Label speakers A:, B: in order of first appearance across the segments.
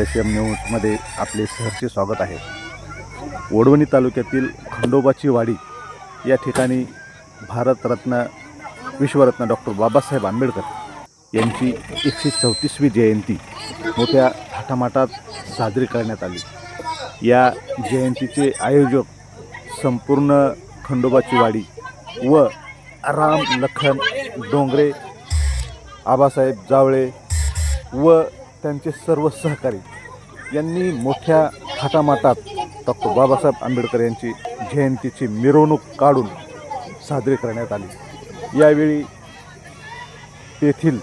A: S M न्यूजमध्ये आपले सहर्षे स्वागत आहे. वडवणी तालुक्यातील खंडोबाची वाडी या ठिकाणी भारतरत्न विश्वरत्न डॉक्टर बाबासाहेब आंबेडकर यांची एकशे चौतीसवी जयंती मोठ्या थाटामाटात साजरी करण्यात आली. या जयंतीचे आयोजक संपूर्ण खंडोबाची वाडी व राम लखन डोंगरे आबासाहेब जावळे व त्यांचे सर्व सहकारी यांनी मोठ्या थाटामाटात डॉक्टर बाबासाहेब आंबेडकर यांची जयंतीची मिरवणूक काढून साजरी करण्यात आली. यावेळी तेथील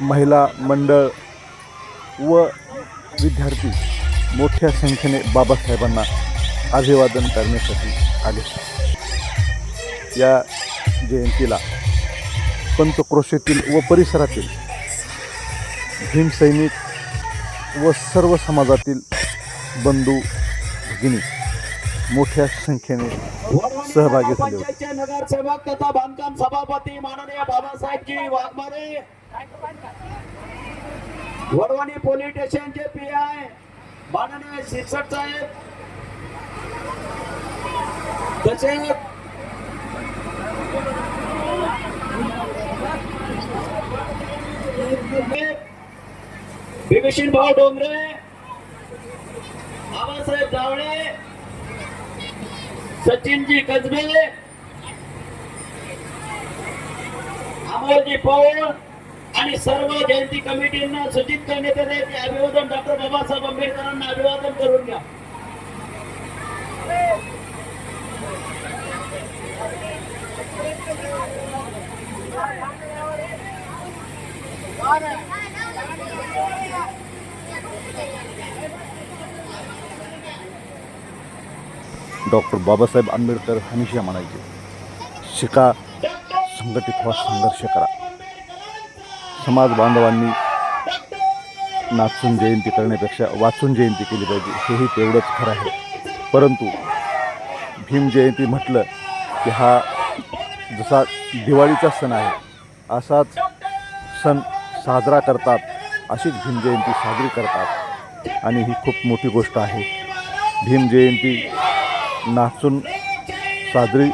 A: महिला मंडळ व विद्यार्थी मोठ्या संख्येने बाबासाहेबांना अभिवादन करण्यासाठी आले. या जयंतीला पंचक्रोशीतील व परिसरातील भीमसैनिक व सर्व समाजातील बंधू भगिनी मोठ्या संख्येने सहभागी झाले होते.
B: नगरसेवक तथा बांधकाम सभापती माननीय बाबासाहेबजी वाघमारे वडवणी पोलीस स्टेशनचे पी आय माननीय शिरसट साहेब तसेच विभीषण भाऊ डोंगरे बाबासाहेब जावळे सचिनजी कसबे अमोलजी पौळ आणि सर्व जयंती कमिटींना सूचित करण्यात येते. की अभिवादन डॉक्टर बाबासाहेब आंबेडकरांना अभिवादन करून घ्या.
A: डॉक्टर बाबासाहेब आंबेडकर हमेशा म्हणायचे शिका संघटित व्हा संघर्ष करा. समाज बांधवांनी नाचून जयंती करण्यापेक्षा वाचून जयंती केली पाहिजे हेही तेवढंच खरं आहे. परंतु भीम जयंती म्हटलं की हा जसा दिवाळीचा सण आहे असाच सण साजरा करतात अशीच भीम जयंती साजरी करतात. आणि ही खूप मोठी गोष्ट आहे. भीम जयंती नाचून साजरी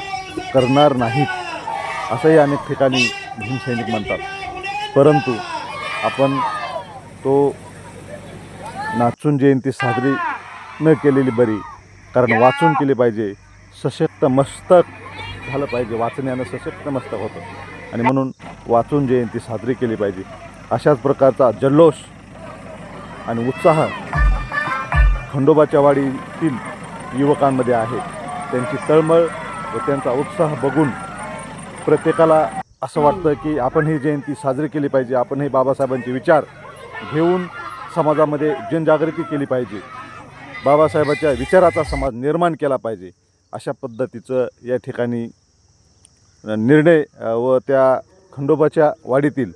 A: करणार नाहीत असंही अनेक ठिकाणी भीमसैनिक म्हणतात. परंतु आपण तो नाचून जयंती साजरी न केलेली बरी कारण वाचून केली पाहिजे सशक्त मस्तक झालं पाहिजे. वाचण्यानं सशक्त मस्तक होतं. आणि म्हणून वाचून जयंती साजरी केली पाहिजे. अशाच प्रकारचा जल्लोष आणि उत्साह खंडोबाच्या वाडीतील युवकांमध्ये आहे. त्यांची तळमळ व त्यांचा उत्साह बघून प्रत्येकाला असं वाटतं की आपण ही जयंती साजरी केली पाहिजे आपण हे बाबासाहेबांचे विचार घेऊन समाजामध्ये जनजागृती केली पाहिजे. बाबासाहेबाच्या विचाराचा समाज निर्माण केला पाहिजे. अशा पद्धतीचं या ठिकाणी निर्णय व त्या खंडोबाच्या वाडीतील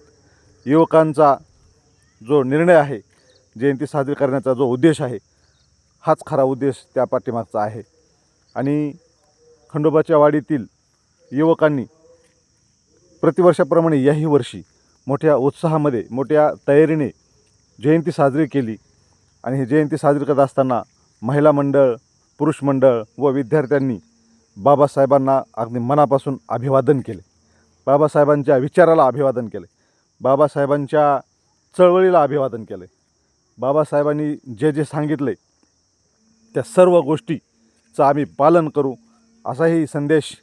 A: युवकांचा जो निर्णय आहे जयंती साजरी करण्याचा जो उद्देश आहे हाच खरा उद्देश त्या पाठीमागचा आहे. आणि खंडोबाच्या वाडीतील युवकांनी प्रतिवर्षाप्रमाणे याही वर्षी मोठ्या उत्साहामध्ये मोठ्या तयारीने जयंती साजरी केली. आणि ही जयंती साजरी करत असताना महिला मंडळ पुरुष मंडळ व विद्यार्थ्यांनी बाबासाहेबांना अगदी मनापासून अभिवादन केले. बाबासाहेबांच्या विचाराला अभिवादन केले. बाबासाहेबांच्या चळवळीला अभिवादन केलं बाबासाहेबांनी जे जे सांगितले त्या सर्व गोष्टीचं आम्ही पालन करू असाही संदेश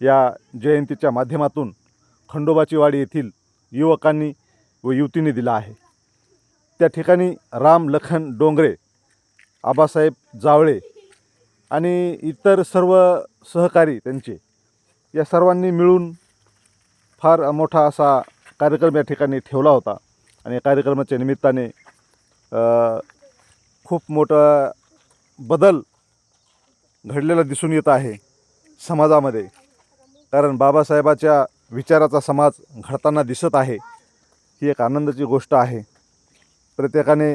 A: या जयंतीच्या माध्यमातून खंडोबाची वाडी येथील युवकांनी व युवतींनी दिला आहे. त्या ठिकाणी राम लखन डोंगरे आबासाहेब जावळे आणि इतर सर्व सहकारी त्यांचे या सर्वांनी मिळून फार मोठा असा कार्यक्रम या ठिकाणी ठेवला होता. आणि कार्यक्रमाच्या निमित्ताने खूप मोठा बदल घडलेला दिसून येत आहे समाजामध्ये. कारण बाबासाहेबाच्या विचाराचा समाज घडताना दिसत आहे. ही एक आनंदाची गोष्ट आहे. प्रत्येकाने